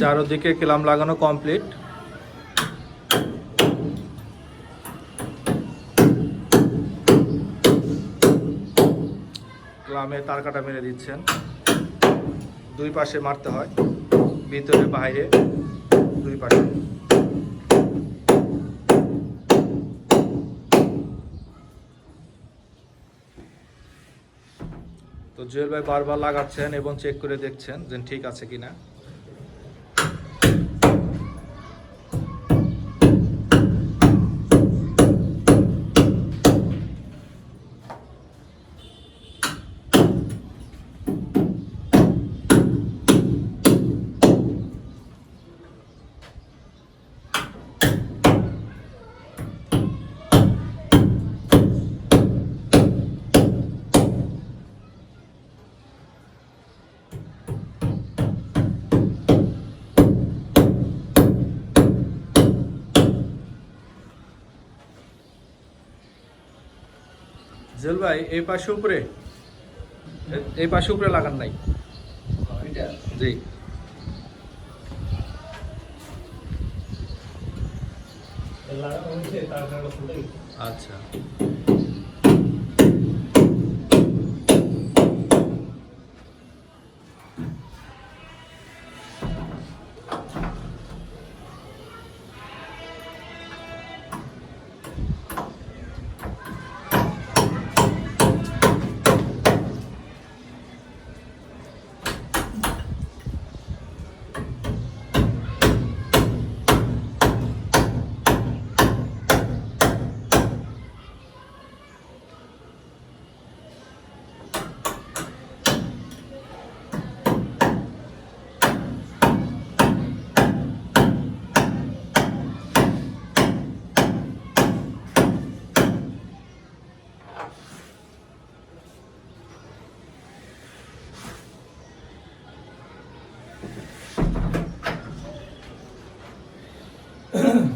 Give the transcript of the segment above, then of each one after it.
চারোদিকে ক্লাম লাগানো কমপ্লিট। ক্লামে তার কাটা মেরে দিচ্ছেন। দুই পাশে মারতে হয়, ভিতরে বাইরে দুই পাশে। তো জুয়েল ভাই বারবার লাগাচ্ছেন এবং চেক করে দেখছেন যে ঠিক আছে কিনা। জুয়েল ভাই এই পাশে উপরে। এই পাশে উপরে লাগান নাই। জি। আচ্ছা।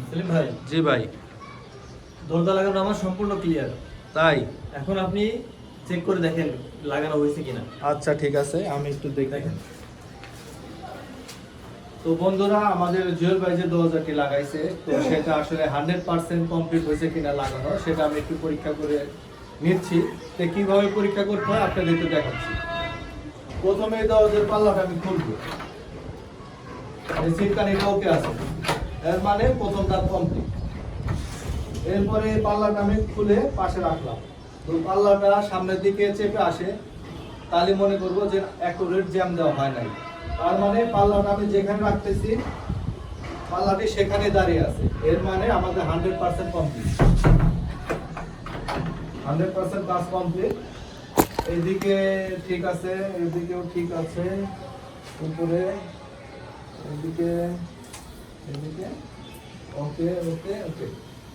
সেলিম ভাই জি ভাই। দরজা লাগানো আমার সম্পূর্ণ ক্লিয়ার তাই? এখন আপনি চেক করে দেখেন লাগানো হয়েছে কিনা। আচ্ছা ঠিক আছে আমি একটু দেখি। তো বন্ধুরা আমাদের জুয়েল ভাই যে দরজাটি লাগাইছে তো সেটা আসলে হান্ড্রেড পার্সেন্ট কমপ্লিট হয়েছে কিনা লাগানো সেটা আমি একটু পরীক্ষা করে নিচ্ছি। তো কীভাবে পরীক্ষা করতে হয় আপনাদের একটু দেখাচ্ছি। প্রথমে দরজার পাল্লাটা আমি খুলবো। সিটকানিটা ওকে আছে। এর মানে প্রথম ধাপ কমপ্লিট এরপরে পাল্লাটা আমি খুলে পাশে রাখলাম। তো পাল্লাটা সামনের দিকে চেপে আসে, তাহলে মনে করব যে অ্যাকুরেট জ্যাম দেওয়া হয় নাই। তার মানে পাল্লাটা আমি যেখানে রাখতেছি, পাল্লাটি সেখানে দাঁড়িয়ে আছে। এর মানে আমাদের hundred percent complete hundred percent কাজ কমপ্লিট এইদিকে ঠিক আছে, এদিকেও ঠিক আছে। উপরে, এদিকে এদিকে? ওকে ওকে ওকে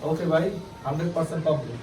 ওকে ভাই হান্ড্রেড পার্সেন্ট কমপ্লিট